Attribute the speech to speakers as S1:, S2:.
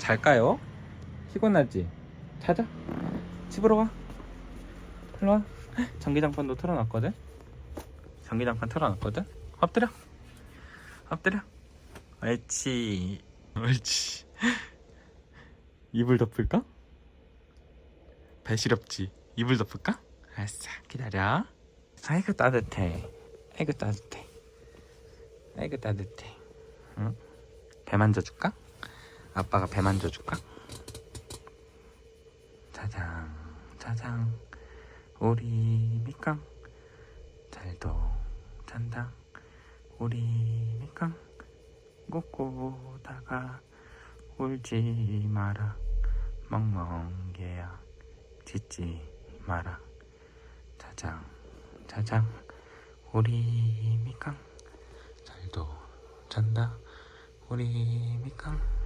S1: 잘까요? 피곤하지? 자자 집으로 와 일로 와 전기장판도 틀어놨거든 전기장판 틀어놨거든 엎드려 엎드려 옳지 옳지 이불 덮을까? 발 시렵지? 이불 덮을까? 알았어 기다려 아이고 따뜻해 아이고 따뜻해 아이고 따뜻해 응? 배 만져줄까? 아빠가 배 만져줄까? 짜장 짜장 우리 밑강. 잘도 잔다. 우리 밑강. 꽂고다가 울지 마라. 멍멍개야 짖지 마라. 짜장 짜장 우리 밑강. 잘도 잔다. 우리 밑강